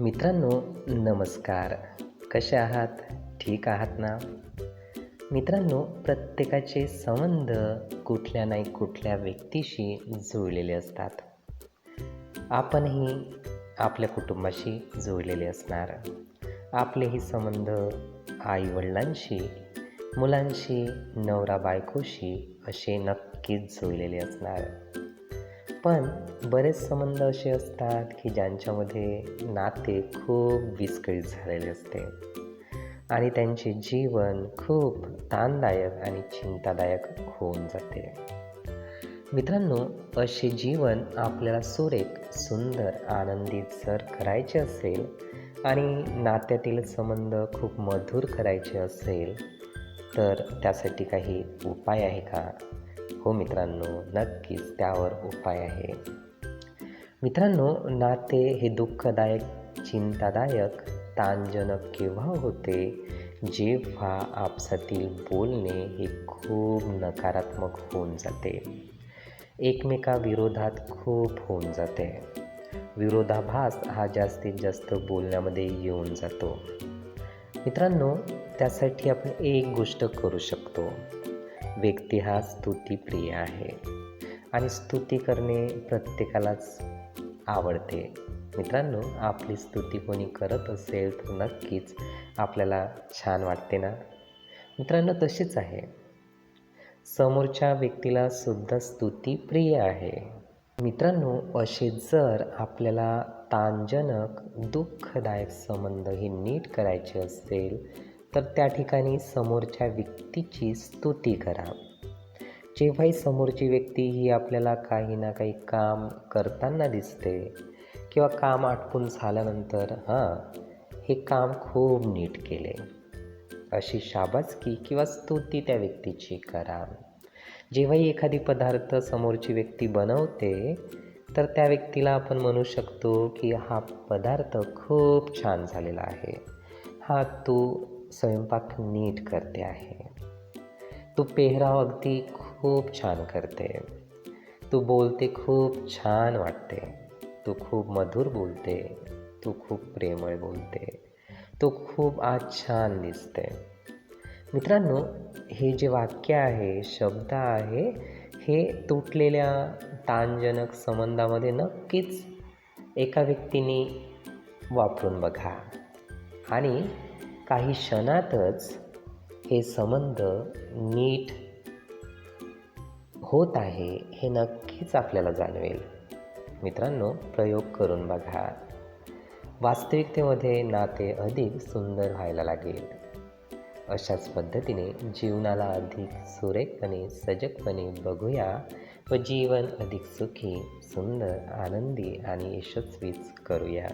मित्रांनो नमस्कार. कसे आहात? ठीक आहात ना? मित्रांनो प्रत्येकाचे संबंध कुठल्या नाही कुठल्या व्यक्तीशी जुळलेले असतात. आपणही आपल्या कुटुंबाशी जुळलेले असणार. आपलेही संबंध आईवडिलांशी मुलांशी नवरा बायकोशी असे नक्कीच जुळलेले असणार. पण बरेच संबंध असे असतात की ज्यांच्यामध्ये नाते खूप विस्कळीत झालेले असते. आणि त्यांचे जीवन खूप ताणदायक आणि चिंतादायक होऊन जाते. मित्रांनो असे जीवन आपल्याला सुरेख सुंदर आनंदित जर करायचे असेल आणि नात्यातील संबंध खूप मधुर करायचे असेल तर त्यासाठी काही उपाय आहे का? हो मित्रांनो नक्कीच त्यावर उपाय आहे. मित्रांनो नाते हे दुःखदायक चिंतादायक ताणजनक केव्हा होते. जेव्हा आपसातील बोलणे हे खूप नकारात्मक होऊन जाते. एकमेकाविरोधात खूप होऊन जाते. विरोधाभास हा जास्तीत जास्त बोलण्यामध्ये येऊन जातो. मित्रांनो त्यासाठी आपण एक गोष्ट करू शकतो. व्यक्ती हा स्तुतीप्रिय आहे. आणि स्तुती करणे प्रत्येकालाच आवडते. मित्रांनो आपली स्तुती कोणी करत असेल तर नक्कीच आपल्याला छान वाटते ना? मित्रांनो तशीच आहे. समोरच्या व्यक्तीला सुद्धा स्तुती प्रिय आहे. मित्रांनो असे जर आपल्याला ताणजनक दुःखदायक संबंध हे नीट करायचे असेल तर त्या ठिकाणी समोरच्या व्यक्तीची स्तुती करा. जेव्हाही समोरची व्यक्ती ही आपल्याला काही ना काही काम करताना दिसते किंवा काम आटपून झाल्यानंतर हां हे काम खूप नीट केले अशी शाबासकी किंवा स्तुती त्या व्यक्तीची करा. जेव्हाही एखादी पदार्थ समोरची व्यक्ती बनवते तर त्या व्यक्तीला आपण म्हणू शकतो की हा पदार्थ खूप छान झालेला आहे. हा तू स्वयंपाक नीट करते आहे. तू पेहराव अगदी खूप छान करते. तू बोलते खूप छान वाटते. तू खूप मधुर बोलते. तू खूप प्रेमळ बोलते. तू खूप आज छान दिसते. मित्रांनो हे जे वाक्य आहे शब्द आहे हे तुटलेल्या ताणजनक संबंधामध्ये नक्कीच एका व्यक्तीने वापरून बघा. आणि काही क्षणातच हे संबंध नीट होत आहे हे नक्कीच आपल्याला जाणवेल. मित्रांनो प्रयोग करून बघा. वास्तविकतेमध्ये नाते अधिक सुंदर व्हायला लागेल. अशाच पद्धतीने जीवनाला अधिक सुरेखपणे सजगपणे बघूया व जीवन अधिक सुखी सुंदर आनंदी आणि यशस्वीच करूया.